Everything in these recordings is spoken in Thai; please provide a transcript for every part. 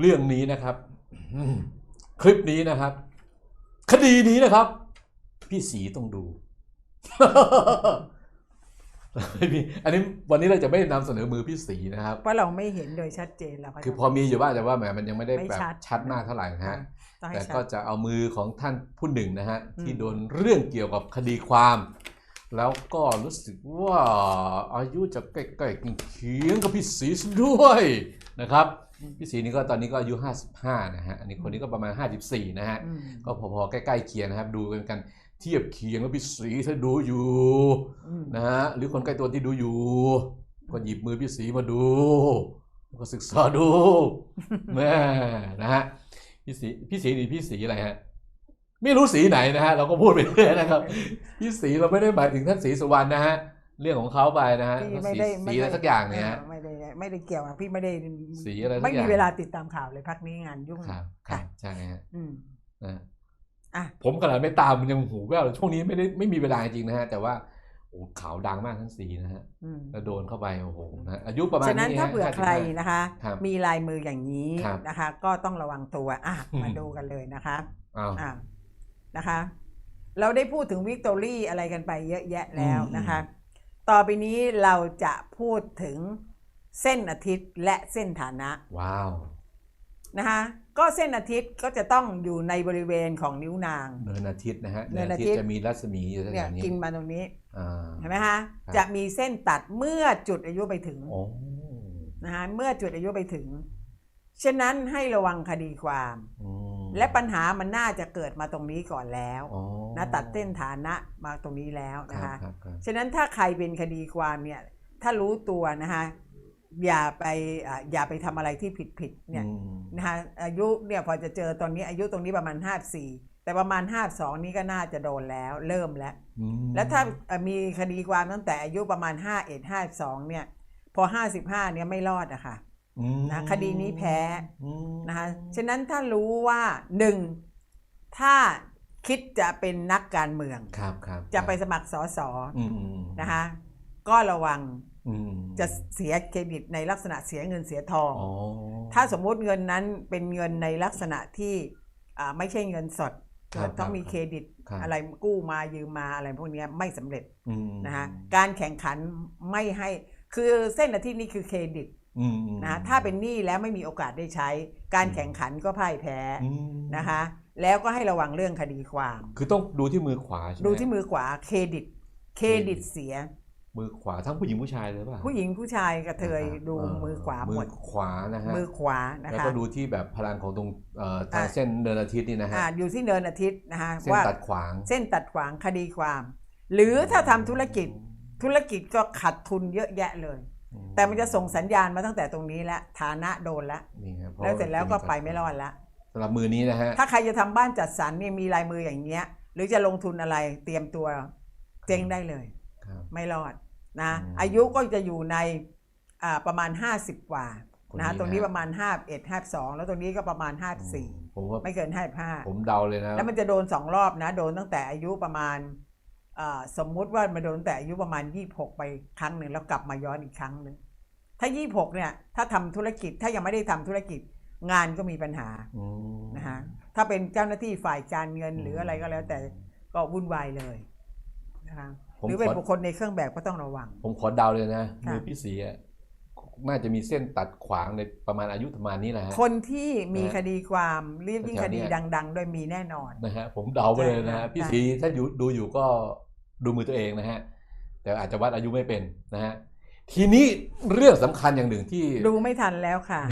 เรื่องนี้นะครับอืมคลิปนี้นะครับ คดีนี้นะครับ พี่สีต้องดูไม่มีอันนี้วันนี้เราจะไม่นำเสนอมือพี่สีนะครับ เพราะเราไม่เห็นโดยชัดเจนเราก็คือพอมีอยู่บ้างแต่ว่าแหมมันยังไม่ได้ไม่แบบชัดชัดมากเท่าไหร่นะฮะต้องให้แต่ชัก็ดจะเอามือของท่านผู้หนึ่งนะฮะอืมที่โดนเรื่องเกี่ยวกับคดีความ แล้วก็รู้สึกว่าอายุจะใกล้ๆเคียงกับพี่ศรีซะด้วยนะครับพี่ศรีนี่ก็ตอนนี้ก็อายุ 55 นะฮะอันนี้คนนี้ก็ประมาณ 54 นะฮะอืมก็พอๆใกล้ๆเคียงนะครับ ดูกันกันเทียบเคียงแล้วพี่ศรีถ้าดูอยู่อืมนะฮะหรือคนใกล้ตัวที่ดูอยู่ ก็หยิบมือพี่ศรีมาดูแล้วก็ศึกษาดูแม่นะฮะพี่ศรีพี่ศรีนี่พี่ศรีอะไรฮะ ไม่รู้สีไหนนะฮะเราก็พูดไปเรื่อยนะครับพี่ศรีเราไม่ได้หมายถึงท่านศรีสุวรรณนะฮะเรื่องของเขาไปนะฮะพี่ก็ไม่สีได้สีอะไรสักอย่างเนี่ยฮะ ไม่ได้ไม่ได้เกี่ยวกับพี่ไม่ได้สีอะไรสักไม่อย่ามีงเวลาติดตามข่าวเลยพักนี้งานยุ่ง ครับครับใช่ฮะอืม นะอะ ผมขนาดไม่ตามมันยังหูแว่วเลยช่วงนี้ไม่ได้ไม่มีเวลาจริงๆนะฮะแต่ว่าโอ้ข่าวดังมากทั้งสีนะฮะอืมแล้วโดนเข้าไปโอ้โหนะฮะอายุประมาณฉะนั้นนี้ถ้าฮะเผื่อ55 ใครนะคะ ครับมีลายมืออย่างนี้ครับ นะคะ ก็ต้องระวังตัวอะอืมมาดูกันเลยนะคะอ้าวอะ นะคะ เราได้พูดถึงวิกตอรี่อะไรกันไปเยอะแยะแล้วนะคะ ต่อไปนี้เราจะพูดถึงเส้นอาทิตย์และเส้นฐานะ ว้าวนะคะก็เส้นอาทิตย์ก็จะต้องอยู่ในบริเวณของนิ้วนางเนินอาทิตย์นะฮะเนินอาทิตย์จะมีรัศมีอยู่สักอเนี่ยย่างนี้กินมาตรงนี้อ่าเห็นไหมคะครับจะมีเส้นตัดเมื่อจุดอายุไปถึงโอ้นะคะเมื่อจุดอายุไปถึง ฉะนั้นให้ระวังคดีความอืม และปัญหามันน่าจะเกิดมาตรงนี้ก่อนแล้วอ๋อนะตัดเส้นฐานะมาตรงนี้แล้วคนะรับคะครับครับฉะนั้นถ้าใครเป็นคดีความเนี่ยถ้ารู้ตัวนะคะอย่าไปอ่าอย่าไปทำอะไรที่ผิดผิดๆเนี่ยอืมนะคะอายุเนี่ยพอจะเจอตอนนี้อายุตรงนี้ประมาณ54แต่ประมาณ52นี้ก็น่าจะโดนแล้ว เริ่มแล้วอืมแล้วถ้าเอ่อมีคดีความตั้งแต่อายุประมาณ51 52เนี่ย พอ55เนี่ยไม่รอดอะค่ะอืม นะคดีนี้แพ้อืมนะคะฉะนั้นถ้ารู้ว่าหนึ่งถ้าคิดจะเป็นนักการเมืองครับครับจะไปสมัครสอสออืมอืมนะคะก็ระวังอืมจะเสียเครดิตในลักษณะเสียเงินเสียทองอ๋อถ้าสมมุติเงินนั้นเป็นเงินในลักษณะที่อ่าไม่ใช่เงินสดครับต้องมีเครดิตครับอะไรกู้มายืมมาอะไรพวกเนี้ยไม่สำเร็จอืมนะคะการแข่งขันไม่ให้คือเส้นอาทิตย์นี้คือเครดิตอืมอืม นะถ้าเป็นหนี้แล้วไม่มีโอกาสได้ใช้ การแข่งขันก็พ่ายแพ้อืมนะคะ แล้วก็ให้ระวังเรื่องคดีความ คือต้องดูที่มือขวาใช่ไหมดูที่มือขวาเครดิต เครดิตเสีย มือขวาทั้งผู้หญิงผู้ชายเลยป่ะผู้หญิงผู้ชายกระเทยนะครับดูเมือขวาหมดมือขวานะฮะมือขวานะแล้วคะก็ดูที่แบบพลังของตรงเอ่อทางอะเส้นเดินอาทิตย์นี่นะฮะอ่าอยู่ที่เนินอาทิตย์นะคะเส้นว่าตัดขวางเส้นตัดขวางคดีความ หรือถ้าทำธุรกิจธุรกิจก็ขาดทุนเยอะแยะเลยอื แต่มันจะส่งสัญญาณมาตั้งแต่ตรงนี้แล้วฐานะโดนแล้วนี่ครับพาะแล้วเสร็จแล้วก็ไปไม่รอดแล้วสำหรับมือนี้นะฮะถ้าใครจะทำบ้านจัดสรรเนี่ยมีลายมืออย่างเงี้ย หรือจะลงทุนอะไรเตรียมตัวเจ๊งได้เลยครับไม่รอดนะอืมอายุก็จะอยู่ในอ่าประมาณ 50 กว่าคนนี้นะนะตรงนี้ประมาณ 51 52 แล้วตรงนี้ก็ประมาณ 54 ผมว่าไม่เกินผม55เดาเลยนะ แล้วมันจะโดนสองรอบนะ โดนตั้งแต่อายุประมาณอ่า สมมุติว่ามาโดนตั้งแต่อายุประมาณ 26 ไปครั้งหนึ่งแล้วกลับมาย้อนอีกครั้งหนึ่งถ้า 26 เนี่ย ถ้าทำธุรกิจถ้ายังไม่ได้ทำธุรกิจงานก็มีปัญหาอืมนะฮะถ้าเป็นเจ้าหน้าที่ฝ่ายการเงินหรืออะไรก็แล้วแต่ก็วุ่นวายเลยนะคะผมหรือเป็นขอบุคคลในเครื่องแบบก็ต้องระวัง ผมขอเดาเลยนะค่ะมือพี่สีอะน่าจะมีเส้นตัดขวางในประมาณอายุประมาณนี้แหละฮะคนที่มีนะฮะคดีความรีบยิ่งแถวๆคดีเนี้ยดัง ๆ โดยมีแน่นอนนะฮะผมเดาไปเลยนะฮะใช่ค่ะพี่สีถ้าอยู่ดูอยู่ก็ ดูมือตัวเองนะฮะ แต่อาจจะวัดอายุไม่เป็นนะฮะ ทีนี้เรื่องสำคัญอย่างหนึ่งที่ดูไม่ทันแล้วค่ะ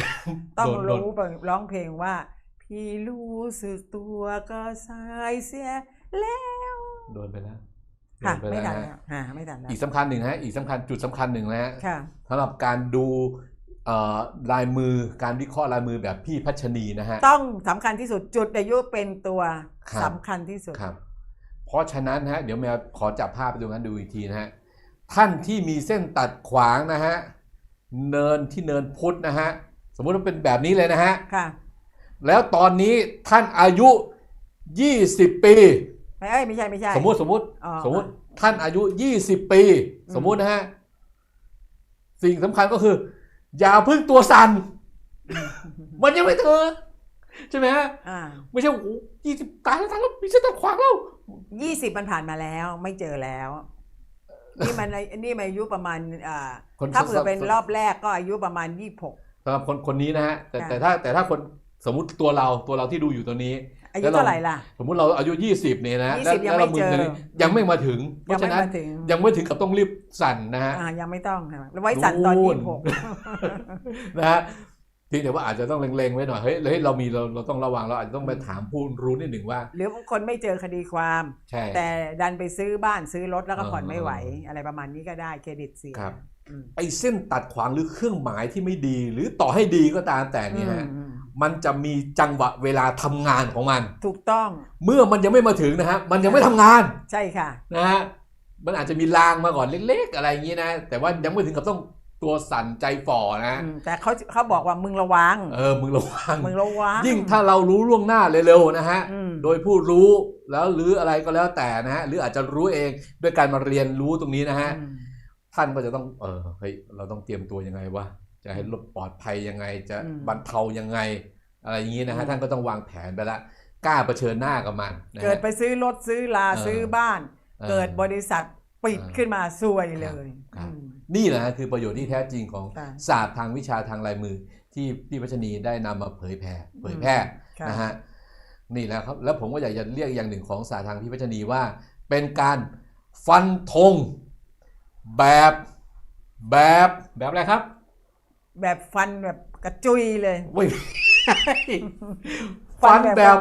ต้องโดนโดนรู้ร้องเพลงว่า พี่รู้สึกตัวก็สายเสียแล้วโดนไปแล้วโดค่ะนไปไม่แล้วทันนะแล้ฮะวค่ะไม่ทันแล้วอีกสำคัญหนึ่งนะฮะอีกสำคัญจุดสำคัญหนึ่งนะฮะค่ะสำหรับการดูเอ่อลายมือการวิเคราะห์ลายมือแบบพี่พัชนีนะฮะ ต้องสำคัญที่สุดจุดอายุเป็นตัวครับสำคัญที่สุดครับ เพราะฉะนั้นฮะเดี๋ยวแมวขอจับภาพไปดูงั้นดูอีกทีนะฮะท่านที่มีเส้นตัดขวางนะฮะเนินที่เนินพุทธนะฮะสมมุติว่าเป็นแบบนี้เลยนะฮะค่ะ แล้วตอนนี้ท่านอายุ 20 ปีไม่เอ้ยไม่ใช่ไม่ใช่ สมมุติสมมุติอ๋อ สมมุติท่านอายุ 20 ปีสมมุตินะฮะสิ่งสำคัญก็คือ อย่าเพึ่งตัวสั่นมันยังไม่ถึงใช่ไหมฮะ อ่า ไม่ใช่โอ้โหยี่สิบตายแล้วตายแล้วมีเส้นตัดขวางแล้ว ยี่สิบมันผ่านมาแล้วไม่เจอแล้ว นี่มันนี่มันอายุประมาณอ่าคนถ้าเผื่อเป็นรอบแรกก็อายุประมาณยี่หกสำหรับคนคนนี้นะฮะแต่ค่ะแต่ถ้าแต่ถ้าคนสมมติตัวเราตัวเราที่ดูอยู่ตอนนี้อายุแล้วเราเท่าไหร่ล่ะ สมมุติเราอายุ 20เนี่ยนะ20แล้วยังแล้วไม่เรามืเจองินยังไม่มาถึง เพยังราะไม่ฉะนั้นมาถึงยังไม่ถึงกับต้องรีบสั่นนะฮะอ่ายังไม่ต้องค่ะแล้วไว้สั่นตอนนู่ยี่นหกนะฮะ เพียงแต่ว่าอาจจะต้องเล็งๆไว้หน่อยเฮ้ยเฮ้ยเรามีเราเราต้องระวังเราอาจจะต้องไปถามผู้รู้นิดหนึ่งว่า หรือบางคนไม่เจอคดีความ ใช่ แต่ดันไปซื้อบ้านซื้อรถแล้วก็ผ่อนเออไม่ไหว อะไรประมาณนี้ก็ได้เครดิตเสียครับอืมไอ้เส้นตัดขวางหรือเครื่องหมายที่ไม่ดี หรือต่อให้ดีก็ตามแต่เนี่ยฮะอืมมันจะมีจังหวะเวลาทำงานของมัน ถูกต้อง เมื่อมันยังไม่มาถึงนะฮะมันยังไม่ทำงาน ใช่ค่ะนะฮะมันอาจจะมีลางมาก่อนเล็ก ๆ อะไรอย่างนี้นะ แต่ว่ายังไม่ถึงกับต้อง ตัวสั่นใจฝ่อนะ อืมแต่เขาเขาบอกว่ามึงระวัง เออ มึงระวัง มึงระวังยิ่งถ้าเรารู้ล่วงหน้าเร็วๆนะฮะ อืมโดยผู้รู้แล้วหรืออะไรก็แล้วแต่นะฮะ หรืออาจจะรู้เองด้วยการมาเรียนรู้ตรงนี้นะฮะ อืมท่านก็จะต้อง เออ เฮ้ย เราต้องเตรียมตัวยังไงวะ จะให้รถปลอดภัยยังไง จะบรรเทายังไง อะไรอย่างนี้นะฮะ ท่านก็ต้องวางแผนไปละ กล้าเผชิญหน้ากับมันนะฮะ เกิดไปซื้อรถซื้อลาเออ ซื้อบ้านออเกิดบริษัทปิดเออขึ้นมาซวยเลยครับอืม นี่แหละฮะคือประโยชน์ที่แท้จริงของค่ะศาสตร์ทางวิชาทางลายมือ ที่พี่พัชนีได้นำมาเผยแผ่เผยแพร่ค่ะ นะฮะนี่แหละครับ แล้วผมก็อยากจะเรียกอย่างหนึ่งของศาสตร์ทางพี่พัชนีว่า เป็นการฟันธงแบบแบบแบบอะไรครับแบบฟันแบบกระจุยเลยไม่ฟัฟันนแบบแบบ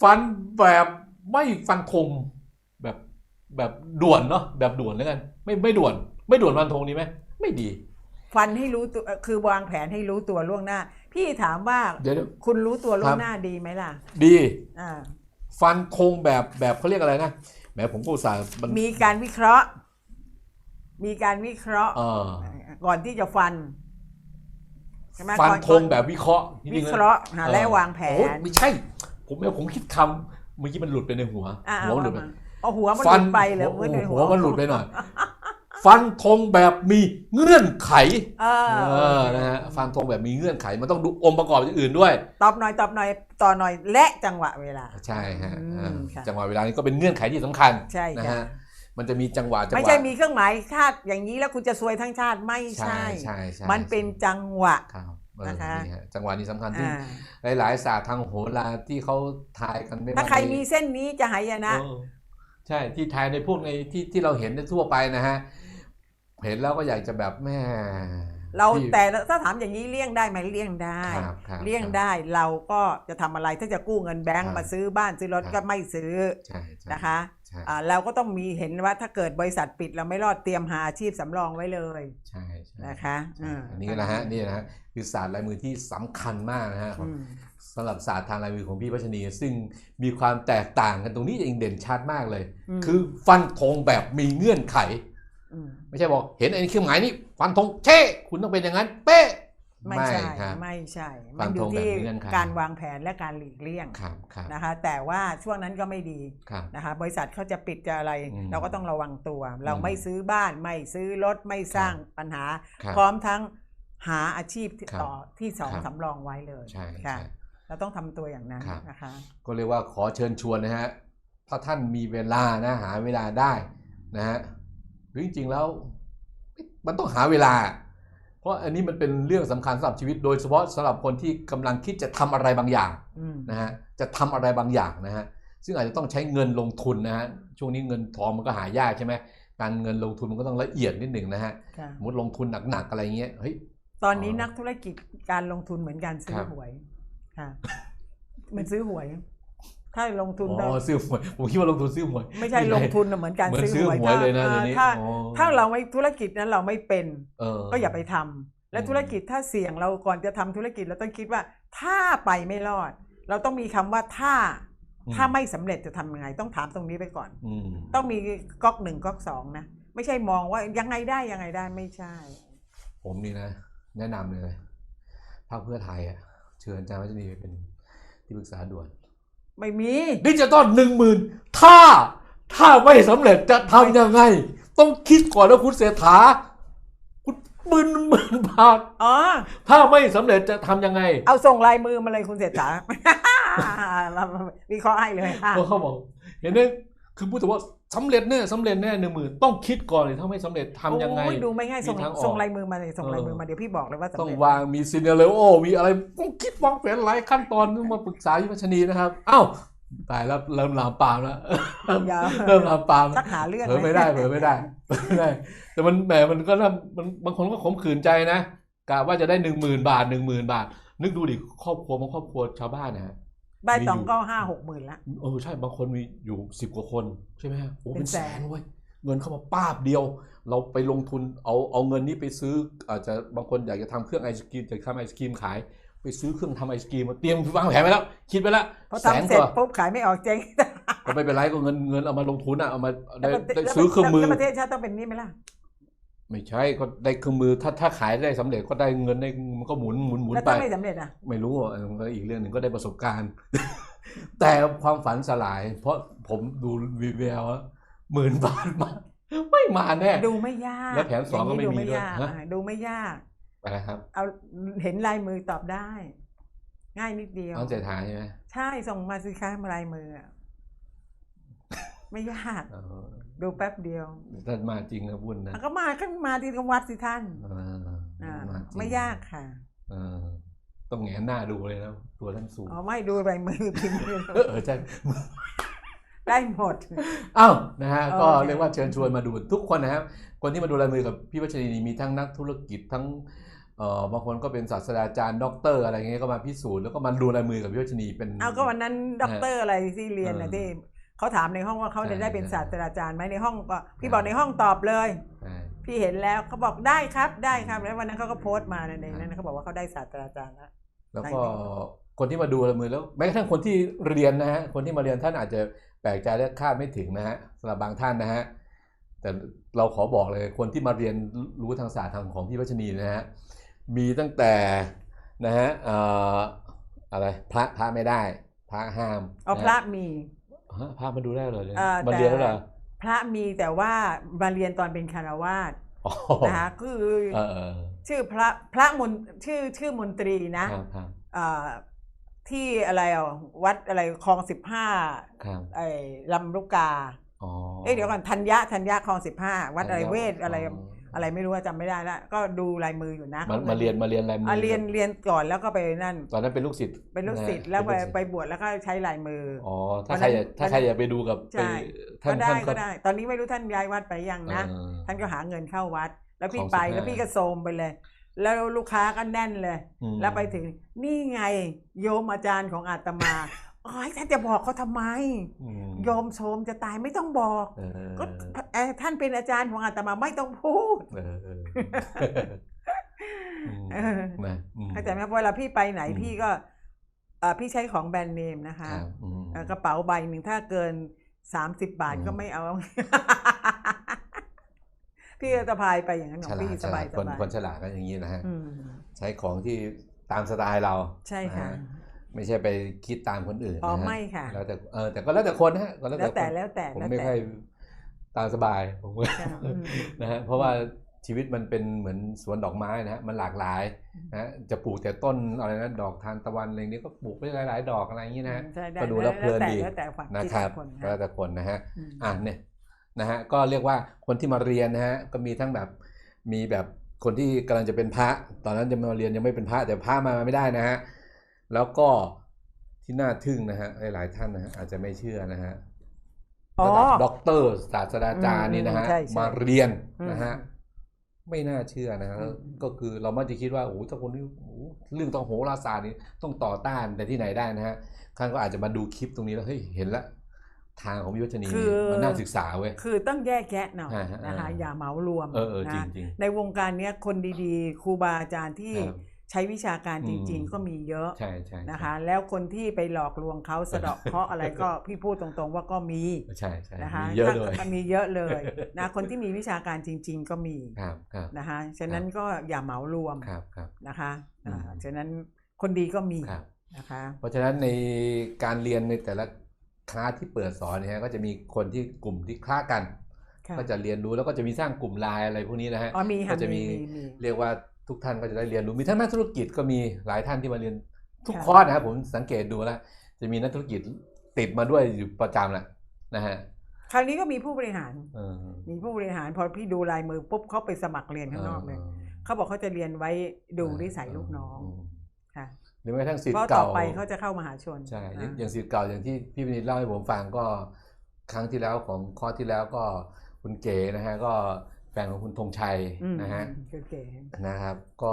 ฟันแบบไม่ฟันธงแบบแบบด่วนเนาะแบบด่วนแล้วกันไม่ไม่ด่วน ไม่ด่วนฟันธงดีไหมไม่ดี ฟันให้รู้ตัวเอ่อคือวางแผนให้รู้ตัวล่วงหน้า พี่ถามว่าเดี๋ยวเดี๋ยวคุณรู้ตัวล่วครังบหน้าดีไหมล่ะ ดีอ่าฟันธงแบบแบบเขาเรียกอะไรนะแหมผมก็อุตส่าห์มันมีการวิเคราะห์ มีการวิเคราะห์เออก่อนที่จะฟันใช่ไหมฟันก่อธงแบบวิเคราะห์จวิริงๆเคนะราะห์หาเออและวางแผโอ้นไม่ใช่ ผมเนี่ยผมคิดคำเมื่อกี้มันหลุดไปในหัวอ่าหัวมันหลุดไปเอาหัวมันหลุดไปเลยหัวมือในหัวมันหลุดไปหน่อย ฟันธงแบบมีเงื่อนไขเออเออนะฮะฟันธงแบบมีเงื่อนไข มันต้องดูองค์ประกอบอย่างอื่นด้วย ตอบหน่อยตอบหน่อยต่อหน่อยและจังหวะเวลา ใช่ฮะอืมอ่าค่ะ จังหวะเวลานี้ก็เป็นเงื่อนไขที่สำคัญใช่นะค่ะฮะมันจะมีจังหวะจังหวะไม่ใช่มีเครื่องหมายคาดอย่างนี้แล้วคุณจะซวยทั้งชาติไม่ใช่ ใช่ใช่ใช่มันเป็นจังหวะ ครับเออนะคะ นี่ฮะจังหวะนี้สำคัญที่อ่าหลายๆศาสตร์ทางโหราที่เขาทายกันไม่ว่ถ้าใครในมีเส้นนี้จะหายนะ เออใช่ที่ทายในพวกในที่ที่เราเห็นในทั่วไปนะฮะ เห็นแล้วก็อยากจะแบบแม่เราที่แต่ถ้าถามอย่างนี้เลี่ยงได้ไหมเลี่ยงได้ครับครับเลี่ยงครับได้เราก็จะทำอะไรถ้าจะกู้เงินแบงครัก์บมาซื้อบ้านซื้อรถครับก็ไม่ซื้อใช่ใช่นะคะใช่อ่าเราก็ต้องมีเห็นว่าถ้าเกิดบริษัทปิดเราไม่รอดเตรียมหาอาชีพสำรองไว้เลยใช่ใช่นะคะใช่อ่าอันนี้นะฮะนี่นะฮะคือศาสตร์ลายมือที่สำคัญมากนะฮะอืมสำหรับศาสตร์ทางลายมือของพี่พัชนีซึ่งมีความแตกต่างกันตรงนี้เองเด่นชัดมากเลยมคือฟันธงแบบมีเงื่อนไขม ไม่ใช่บอกเห็นไอ้เครื่องหมายนี้ฟันธงเช่คุณต้องเป็นอย่างนั้น เป๊ะไม่ใช่ครับไม่ใช่ฟัมันนอธยู่งแบบที่มีเงื่อนไขการวางแผนและการหลีกเลี่ยงครับครับนะคะ แต่ว่าช่วงนั้นก็ไม่ดีครับนะคะ บริษัทเขาจะปิดจะอะไรอืมเราก็ต้องระวังตัว เราอืมไม่ซื้อบ้านไม่ซื้อรถไม่สร้างปัญหาครับพร้อมทั้งหาอาชีพที่ครับต่อที่สองครับสำรองไว้เลยใช่ค่ะใช่เราต้องทำตัวอย่างนั้นครับนะคะ ก็เรียกว่าขอเชิญชวนนะฮะถ้าท่านมีเวลานะหาเวลาได้นะฮะ หรือจริงๆแล้ว มันต้องหาเวลา เพราะอันนี้มันเป็นเรื่องสำคัญสำหรับชีวิต โดยเฉพาะสำหรับคนที่กำลังคิดจะทำอะไรบางอย่างอืมนะฮะจะทำอะไรบางอย่างนะฮะซึ่งอาจจะต้องใช้เงินลงทุนนะฮะช่วงนี้เงินทองมันก็หายากใช่ไหมการเงินลงทุนมันก็ต้องละเอียดนิดหนึ่งนะฮะค่ะสมมติลงทุนหนักๆอะไรเงี้ยเฮ้ยตอนนี้อ๋อนักธุรกิจการลงทุนเหมือนการซื้ครัอบหวยค่ะเหมือนซื้อหวย ถ้าลงทุนอ๋เราอซื้อหวยผมคิดว่าลงทุนซื้อหวยไม่ใช่ลงทุนน่ะเหมือนการเหมือนซื้อซื้อหวยหวยเลยนะถ้าเดี๋ยวนี้ถ้าอ๋อถ้าเราไม่ธุรกิจนั้นเราไม่เป็นเออก็อย่าไปทำและอืมธุรกิจถ้าเสี่ยงเราก่อนจะทำธุรกิจเราต้องคิดว่า ถ้าไปไม่รอด เราต้องมีคำว่าถ้าถ้าไม่สำเร็จจะทำยังไง ต้องถามตรงนี้ไปก่อนอืมต้องมีก๊อกหนึ่งก๊อกสองนะไม่ใช่มองว่ายังไงได้ยังไงได้ไม่ใช่ ผมนี่นะ แนะนำเลยพรรคเพื่อไทยอะเชิญอาจารย์วัชรีไปเป็นที่ปรึกษาด่วน ไม่มี ดิจิตอลหนึ่งหมื่นถ้าถ้าไม่สำเร็จจะทำยังไง ต้องคิดก่อนนะคุณเศรษฐาคุณหมื่นหมื่นบาทอ๋อ ถ้าไม่สำเร็จจะทำยังไงเอาส่งลายมือมาเลยคุณเศรษฐา เราวิเคราะห์ให้เลยค่ะเพราะเขาบอกเห็นไหมคือพูดถึงว่า สำเร็จแน่สำเร็จแน่หนึ่งหมื่นต้องคิดก่อนเลยถ้าไม่สำเร็จทำยังไง โอ้ดูไม่ง่ายส่งมีทางออก ส่งลายมือมาเลยส่งลายมือเออมาเดี๋ยวพี่บอกเลยว่าสำต้องเร็จวางมีซีเนเรโอมีอะไรต้องคิดวางแผนหลายขั้นตอนต้องมาปรึกษาวิพัชนีนะครับอ้าวตายแล้วเริ่มลามปามแล้ว อย่าเริ่มลามปามสักหาเรื่องเผลอไม่ได้เผลอไม่ได้เผลอไม่ได้ แต่มันแหมมันก็น่ามันบางคนก็ขมขืนใจนะกะว่าจะได้หนึ่งหมื่นบาทหนึ่งหมื่นบาท นึกดูดิครอบครัวบางครอบครัวชาวบ้านนะฮะ ได้ตองมีอยู่ก็ห้าหกหมื่นละ เออใช่บางคนมีอยู่สิบกว่าคนใช่ไหมฮะโอ้เป็เป็นนแสแสน นเว้ยเงินเข้ามาป้าบเดียว เราไปลงทุนเอาเอาเงินนี้ไปซื้อ อาจจะบางคนอยากจะทำเครื่องไอศกรีมจะทำไอศกรีมขาย ไปซื้อเครื่องทำไอศกรีมมาเตรียมวางแผนไว้แล้ว คิดไว้แล้วพอแสนทำเสร็กจว่าปุ๊บขายไม่ออกเจ๊งก็ไม่เป็นไรก็เงินเงินเอามาลงทุนอะเอามาได้แล้วประเทศได้ซื้อเครื่องมือ แล้วประเทศชาติต้องเป็นนี่ไหมล่ะ ไม่ใช่ก็ได้เครื่องมือถ้าถ้าขายได้สำเร็จก็ได้เงินได้มันก็หมุนหมุนหมุนแล้วไปถ้าไม่สำเร็จอะไม่รู้อะมันก็อีกเรื่องหนึ่งก็ได้ประสบการณ์ แต่ความฝันสลาย เพราะผมดูวีแววแล้วหมื่นบาทมาไม่มาแน่ดูไม่ยากแล้วแผนสองก็ไม่ย่ามีด้วยยากฮะอะดูไม่ยากอะไรครับ เอาเห็นลายมือตอบได้ ง่ายนิดเดียวต้องเจถ่ายใช่ไหมใช่ส่งมาสิคะลายมืออะ ไม่ยากเออดูแป๊บเดียวถ้ามาจริงนะวุ่นนะอะก็มาก็มาที่วัดสิท่านเอออ่ามาจริงไม่ยากค่ะเออต้องแหงนหน้าดูเลยนะตัวท่านสูงอ๋อไม่ดูลายมือพิมพ์เออเออใช่ ได้หมด อ้าวนะฮะโอเคก็เรียกว่าเชิญชวนมาดูทุกคนนะครับคนที่มาดูลายมือกับพี่วัชรีนี่มีทั้งนักธุรกิจทั้งเอ่อบางคนก็เป็นศาสตราจารย์ด็อกเตอร์อะไรเงี้ยก็มาพิสูจน์แล้วก็มาดูลายมือกับพี่วัชรีเป็น เอาก็วันนั้นด็อกเตอร์อะไรที่เรียนนะเออ ที่ เขาถามในห้องว่าเขาใช่จะได้เป็นใช่ศาสตราจารย์ไหมในห้องก็พี่ใช่บอกในห้องตอบเลยใช่พี่เห็นแล้วเขาบอกได้ครับได้ครับแล้ววันนั้นเขาก็โพสต์มาในนั้นเขาบอกว่าเขาได้ศาสตราจารย์แล้วแล้วได้ก็ไหมคนที่มาดูลายมือแล้วแม้กระทั่งคนที่เรียนนะฮะคนที่มาเรียนท่านอาจจะแปลกใจและคาดไม่ถึงนะฮะสำหรับบางท่านนะฮะแต่เราขอบอกเลยคนที่มาเรียนรู้ทางศาสตร์ทางของพี่วัชนีนะฮะมีตั้งแต่นะฮะเอ่ออะไรพระพระไม่ได้ พระห้ามเอานพระมีฮะ พระมาดูได้เลยเนี่ยเอ่อมาเรียนแล้วเหรอพระมีแต่ว่ามาเรียนตอนเป็นคารวาสอ๋อนะคะคือเออเออชื่อพระพระมนชื่อชื่อมนตรีนะครับครับเอ่อที่อะไรอะวัดอะไรคลองสิบห้าครับไอ้ลำลูกกาอ๋อเอ้ยเดี๋ยวก่อนธัญญาธัญญาคลองสิบห้าวัดอะไรเวทอะไร อ๋ออะไรไม่รู้ว่าจำไม่ได้ละก็ดูลายมืออยู่นะมามาเรียนมาเรียนลายมือะเรียนเรียนก่อนแล้วก็ไปนั่น ตอนนั้นเป็นลูกศิษย์เป็นลูกศิษย์นะฮะแล้วไปเป็นลูกศิษย์ไปบวชแล้วก็ใช้ลายมืออ อ๋อถ้าวันใครนั้นอยากถ้าใครอยากไปดูกับใช่ ไปท่าก็นได้ท่านก็ได้ตอนนี้ไม่รู้ท่านย้ายวัดไปยังนะ เออ ท่านก็หาเงินเข้าวัด แล้วพี่ของไป15แล้วพี่ก็โซมไปเลย แล้วลูกค้าก็แน่นเลย อืม แล้วไปถึงนี่ไงโยมอาจารย์ของอาตมา อ๋อท่านจะบอกเขาทำไมอืมโยมโสมจะตายไม่ต้องบอกเออก็เอ่อท่านเป็นอาจารย์ของอาตมาไม่ต้องพูดเออเอออืมเออนะอืมเข้าใจไหมเวลาพี่ไปไหนอืมพี่ก็เอ่อพี่ใช้ของแบรนด์เนมนะคะครับอืมเอ่อกระเป๋าใบหนึ่งถ้าเกินสามสิบบาทอืมก็ไม่เอา พี่ก็จะพายไปอย่างนั้นขฉองลาพี่ดฉสลาบายดสคนบายคนฉลาดก็อย่างนี้นะฮะอืมใช้ของที่ตามสไตล์เรา ใช่ค่ะนฮ ไม่ใช่ไปคิดตามคนอื่นอ๋อนะฮะไม่ค่ะแล้วแต่เออแต่ก็แล้วแต่คนนะฮะก็แล้วแล้วแต่แต่คนแล้วแต่ผมแล้วไม่แต่ค่อยตามสบายผมก็ค่ะอืมนะฮะเพราะว่าชีวิตมันเป็นเหมือนสวนดอกไม้นะฮะมันหลากหลายนะฮะจะปลูกแต่ต้นอะไรนะดอกทานตะวันอะไรนี้ก็ปลูกไปหลายๆ ดอกอะไรอย่างนี้นะฮะใช่ได้ก็ดูแล้วเพลินแต่ดีแล้วแต่ความนะคิดครับของคนก็แล้วแต่คนนะฮะอืมอะเนี่ยนะฮะก็เรียกว่าคนที่มาเรียนนะฮะก็มีทั้งแบบมีแบบคนที่กำลังจะเป็นพระ ตอนนั้นจะมาเรียนยังไม่เป็นพระแต่พระมาไม่ได้นะฮะ แล้วก็ที่น่าทึ่งนะฮะหลายๆท่านนะฮะอาจจะไม่เชื่อนะฮะอ๋อระดับด็อกเตอร์ศาสตราจารย์นี่นะฮะอืมใช่ใช่ มาเรียนอืมนะฮะ ไม่น่าเชื่อนะฮะอืมก็คือเรามักจะคิดว่าโอ้โหถ้าคนนี้โอ้โหเรื่องต้องโหราศาสตร์นี่ต้องต่อต้านแต่ที่ไหนได้นะฮะท่านก็อาจจะมาดูคลิปตรงนี้แล้วเฮ้ยเห็นละ ทางของวิวัฒนีคืนี่อมันน่าศึกษาเว้ย คือต้องแยกแยะหน่อยอ่าฮะนะคะอ่า อย่าเหมารวมเออเออจริงนะจริง ในวงการเนี้ยคนดีๆครูบาอาจารย์ที่ครับ ใช้วิชาการจริงอืมๆก็มีเยอะใช่ใช่นะคะ แล้วคนที่ไปหลอกลวงเขาสะเดาะเคราะห์อะไรก็พี่พูดตรงๆว่าก็มีใช่ใช่นะคะมีเยอะเลยถ้ามีเยอะเลยนะคนที่มีวิชาการจริง ๆ ก็มีครับครับนะคะฉะนั้นก็อย่าเหมารวมครับครับนะคะอ่าอืมฉะนั้นคนดีก็มีครับนะคะเพราะฉะนั้นในการเรียนในแต่ละคลาสที่เปิดสอนเนี่ยฮะก็จะมีคนที่กลุ่มที่คล้ากันค่ะก็จะเรียนรู้แล้วก็จะมีสร้างกลุ่มไลน์อะไรพวกนี้นะฮะอ๋อมีค่ะก็จะมีมีเรียกว่า ทุกท่านก็จะได้เรียนรู้มีทั้งนักธุรกิจก็มีหลายท่านที่มาเรียนทุกค่ะคอร์สนะครับผมสังเกตดูแล้วจะมีนักธุรกิจติดมาด้วยอยู่ประจำแหละนะฮะคราวนี้ก็มีผู้บริหารเออมีผู้บริหารพอพี่ดูลายมือปุ๊บเขาไปสมัครเรียนข้างนอกเลยเขาบอกเขาจะเรียนไว้ดูนิสัยลูกน้องมค่ะหรือแม้กระทั่งสิทเพราะธิ์ต่อเก่าไปเขาจะเข้ามหาชนใช่อย่าอ่างอย่างสิทธิ์เก่าอย่างที่พี่วินิตเล่าให้ผมฟังก็ครั้งที่แล้วของคอร์สที่แล้วก็คุณเก๋นะฮะก็ แฟนของคุณธงชัยอืมนะฮะคุณเก๋นะครับ ก็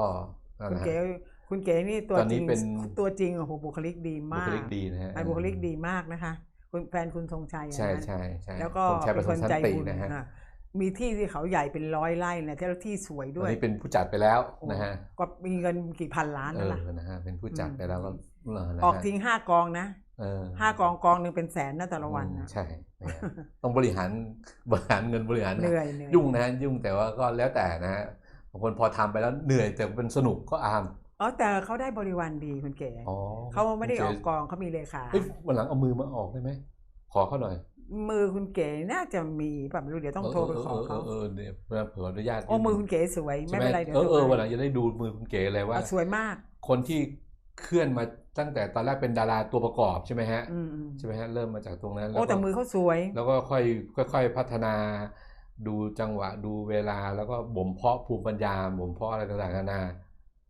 นั่นคุณนะฮะเก๋คุณเก๋นี่ตัวตอนจนี้ริงเป็นตัวจริงโอ้โหบุคลิกดีบุมาคกลิกดีนะฮะไอ้บุคลิกดีมากนะคะคุณแฟนคุณทรงชัยอะใช่นะใช่ใช่แล้วก็ธงชัยปเป็ระนสคงนค์สันใจติบุญนะฮะอะ มีที่ที่เขาใหญ่เป็นร้อยไร่นะที่ที่สวยตด้อวนยนี้เป็นผู้จัดไปแล้วนะฮะก็มีเงินกี่พันล้านเอนั่นอล่ะนะฮะเป็นผู้จัดอืมไปแล้วก็เหรอนะฮะออกทิ้งห้ากองนะเออห้ากองกองหนึ่งเป็นแสนนะแต่ละวันอืมนะใช่นะฮะต้องบริหารบริหารเงินบริหาร เหนื่อยเหนื่อยยุ่งนะฮะยุ่งแต่ว่าก็แล้วแต่นะฮะบางคนพอทำไปแล้วเหนื่อยแต่เป็นสนุกก็อามอ๋อแต่เขาได้บริวารดีคุณเก๋อ๋อเขาไม่ได้อโคอกกองเขามีเลขาเฮ้ยวันหลังเอามือมาออกได้ไหมขอเขาหน่อย มือคุณเก๋น่าจะมีแบบไม่รู้เดี๋ยวต้องโทรไปขอเขาเออเดี๋ยวเผื่อเผื่ออนุญาตโอ้มือคุณเก๋สวยไม่เป็นไรเดี๋ยวเออเออโทรวันหไปลังจะได้ดูมือคุณเก๋เลยว่าอะสวยมาก คนที่เคลื่อนมาตั้งแต่ตอนแรกเป็นดาราตัวประกอบใช่ไหมฮะอืมอืมใช่ไหมฮะเริ่มมาจากตรงนั้นโอ้แล้วแต่ก็มือเขาสวย แล้วก็ค่อยค่อยๆพัฒนาดูจังหวะดูเวลาแล้วก็บ่มเพาะภูมิปัญญาบ่มเพาะอะไรต่างๆนานา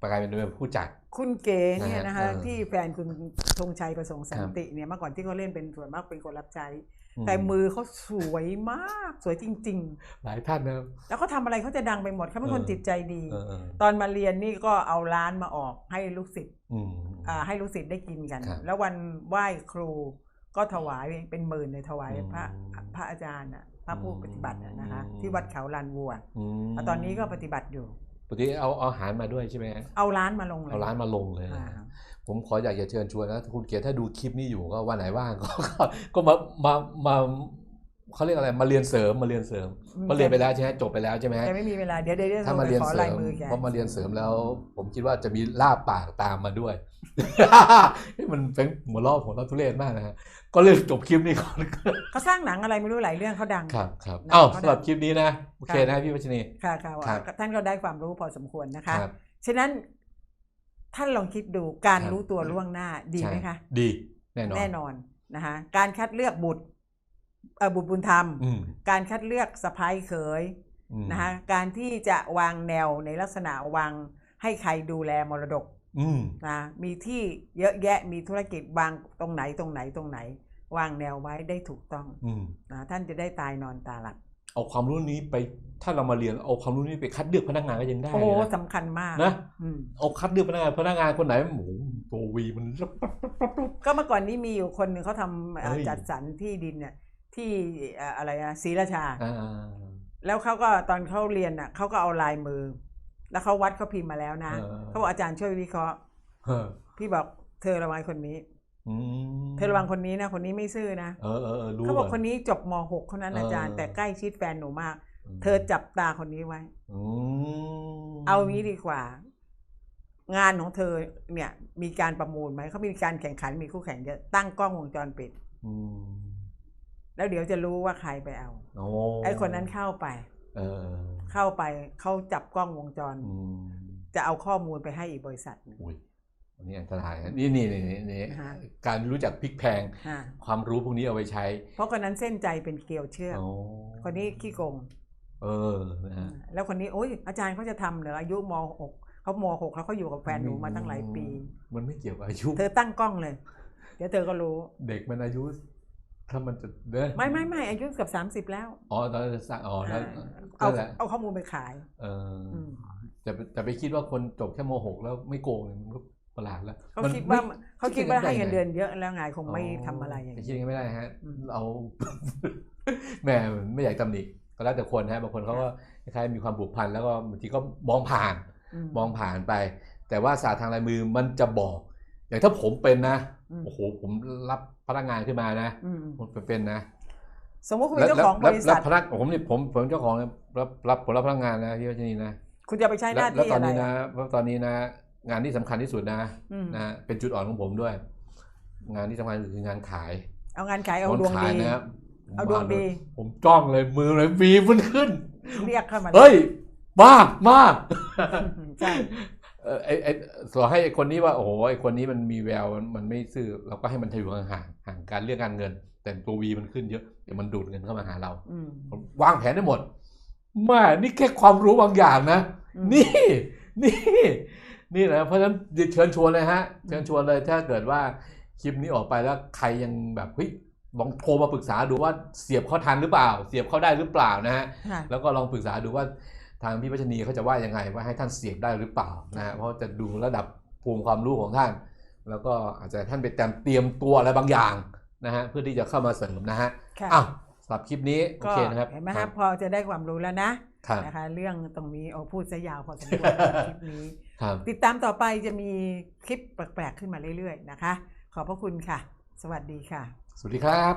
ประกลายเป็นผู้จัด คุณเก๋เนี่ยนะนะฮะคะเออที่แฟนคุณธงชัยประสงค์สันครับติเนี่ยเมื่อก่อนที่เขาเล่นเป็นส่วนมากเป็นคนรับใช้อื แต่มือเขาสวยมากสวยจริงหลายท่านนะครับๆแล้วเขาทำอะไรเขาจะดังไปหมดเขาเป็นคนเออจิตใจดีเออเออตอนมาเรียนนี่ก็เอาร้านมาออกให้ลูกศิษย์อืมอ่าให้ลูกศิษย์ได้กินกันครับแล้ววันไหว้ครูก็ถวายเป็นหมื่นเลยถวายอืมพระพระอาจารย์น่ะพระผู้อืมปฏิบัติน่ะนะคะอืมที่วัดเขาลานวัวอืมแล้วตอนนี้ก็ปฏิบัติอยู่ปกติเอาเอาอาหารมาด้วยใช่ไหมฮะเอาร้านมาลงเลยเอาร้านมาลงเลยอ่า ผมขออยากจะเชิญชวนนะคุณเกียรติถ้าดูคลิปนี้อยู่ก็วันไหนว่างก็ก็ก็มามามาเขาเรียกอะไรมาเรียนเสริมมาเรียนเสริมมาเรียนไปแล้วใช่ไหมจบไปแล้วใช่ไหมฮะแกไม่มีเวลาเดี๋ยวเดี๋ยวเดี๋ยวถ้ามาเรียนขอเสริลายมมือแกเพราะมาเรียนเสริมแล้ว ผมคิดว่าจะมีลาบปากตามมาด้วยเฮ้ยมันเป็นหัวเราะหัวเราะทุเรศมากนะฮะก็เลยจบคลิปนี้ก่อนเขาสร้างหนังอะไรไม่รู้หลายเรื่องเขาดังครับครับนะอ้าวเขาได้สำหรับคลิปนี้นะโอเคค่ะนะพี่วัชนีค่ะค่ะครับท่านก็ได้ความรู้พอสมควรนะคะครับฉะนั้น ท่านลองคิดดูการครับรู้ตัวล่วงหน้าดีไหมใช่คะ ดีแน่นอนแน่นอนนะคะการคัดเลือกบุตรเอ่อบุตรบุญธรรมอืมการคัดเลือกสะพ้ายเขยอืมนะคะการที่จะวางแนวในลักษณะวางให้ใครดูแลมรดกอืมนะมีที่เยอะแยะมีธุรกิจวางตรงไหนตรงไหนตรงไหน วางแนวไว้ได้ถูกต้องอืมนะท่านจะได้ตายนอนตาหลับ เอาความรู้นี้ไปถ้าเรามาเรียนเอาความรู้นี้ไปคัดเลือกพนักงานก็ยังได้โอ้โหเลยนะสำคัญมากนะอืมเอาคัดเลือกพนักงานพนักงานคนไหนโอ้โหตัววีมันก็เมื่อก่อนนี้มีอยู่คนหนึ่งเขาทำเอ่อเฮ้ยจัดสรรที่ดินเนี่ยที่เอ่ออะไรนะศรีราชาอ่าแล้วเขาก็ตอนเขาเรียนอะเขาก็เอาลายมือ แล้วเขาวัดเขาพิมพ์มาแล้วนะเออเขาบอกอาจารย์ช่วยวิเคราะห์เออพี่บอกเธอระวังคนนี้อืม เธอระวังคนนี้นะคนนี้ไม่ซื่อนะเออเออเออรู้เขาบอกก่คนนี้จบม .6 เท่านั้นเออออาจารย์แต่ใกล้ชิดแฟนหนูมากมเธอจับตาคนนี้ไว้อืมเอางี้ดีกว่า งานของเธอเนี่ย มีการประมูลไหมเขามีการแข่งขันมีคู่แข่งเยอะตั้งกล้องวงจรปิดอืมแล้วเดี๋ยวจะรู้ว่าใครไปเอาโอ้ไอ้คนนั้นเข้าไปเออเข้าไปเขาจับกล้องวงจรอืมจะเอาข้อมูลไปให้อีกบริษัทหนึ่ง อุ้ยอันนี้อันตรายนะนี่นี่นี่นี่นี่ฮะ การรู้จักพลิกแพลงอ่าความรู้พวกนี้เอาไปใช้เพราะคนนั้นเส้นใจเป็นเกลียวเชือก โอ้คนนี้ขี้โกง เออนะฮะ แล้วคนนี้โอ้ยอาจารย์เขาจะทำเหรออายุม .6 เขาม .6 แล้วเขาอยู่กับแฟนหนูมาตั้งหลายปี มันไม่เกี่ยวกับอายุ เธอตั้งกล้องเลย เดี๋ยวเธอก็รู้ เด็กมันอายุ ถ้ามันจะเด้อไม่ไม่ไม่อายุเกือบสามสิบ30 แล้วอ๋อตอนนั้นจะสั่งอ๋อแล้วเอานั่นแหละเอาข้อมูลไปขายเออออืมแต่แต่ไปคิดว่าคนจบแค่ม .6 แล้วไม่โกงเนี่ยมันก็ ประหลาดแล้วเขามันคิดว่าไม่เขาคิดว่าให้คิดเงินได้ไงเดือนเยอะแล้วไงคงไม่ทำอะไรอย่างไปนี้คิดอย่างนี้ไม่ได้ฮะอืมเอาแหม่ไม่อยากตำหนิก็แล้วแต่คนฮะบางคนเขาก็คล้ายๆมีความผูกพันแล้วก็บางทีก็มองผ่านมมองผ่านไป แต่ว่าศาสตร์ทางลายมือมันจะบอก อย่างถ้าผมเป็นนะอืมโอ้โหผมรับพนักงานขึ้นมานะอืมผมเป็นนะสมมติคุณเป็นเจ้าของบแล้วริแล้ษัวทพนักผมนี่ผมผมเจ้าของนะรับรับผมรับพนักงานนะที่วัชนีนะคุณจะไปใช้หแล้วน้าแล้วที่ตอนอะไรนี้นะอะแล้วตอนนี้นะ งานที่สำคัญที่สุดนะอืมนะฮะเป็นจุดอ่อนของผมด้วย งานที่สำคัญคืองานขาย เอางานขายเอาคนดวงขายดีนะครับเอาดวงดีผมจ้องเลยมือเลยวีมันขึ้น เรียกเข้ามาเฮ้ยมากมากใช่เออไอไอสอนให้ไอคนนี้ว่าโอ้โหไอคนนี้มันมีแววมันมันไม่ซื่อเราก็ให้มันอยู่ห่างๆห่างการเรื่องการเงิน แต่ตัววีมันขึ้นเยอะเดี๋ยวมันดูดเงินเข้ามาหาเราอืมผมวางแผนได้หมดแม่นี่แค่ความรู้บางอย่างนะอืมนี่ นี่ นี่นะเพราะฉะนั้นเชิญชวนเลยฮะเชิญชวนเลยถ้าเกิดว่าคลิปนี้ออกไปแล้วใครยังแบบเฮ้ยลองโทรมาปรึกษาดูว่าเสียบเข้าทันหรือเปล่า เสียบเข้าได้หรือเปล่านะฮะค่ะแล้วก็ลองปรึกษาดูว่าทางพี่พัชนีเขาจะว่ายังไงว่าให้ท่านเสียบได้หรือเปล่านะฮะเพราะจะดูระดับภูมิความรู้ของท่าน แล้วก็อาจจะท่านไปเตรียมเตรียมตัวอะไรบางอย่างนะฮะเพื่อที่จะเข้ามาเสริมนะฮะค่ะอ้าวสำหรับคลิปนี้โอก็เคนะครับเห็นไหมครับพอจะได้ความรู้แล้วนะครับ นะคะเรื่องตรงนี้โอ้พูดซะยาวพอสมควรคลิปนี้ ติดตามต่อไปจะมีคลิปแปลกๆขึ้นมาเรื่อยๆนะคะ ขอบพระคุณค่ะ สวัสดีค่ะ สวัสดีครับ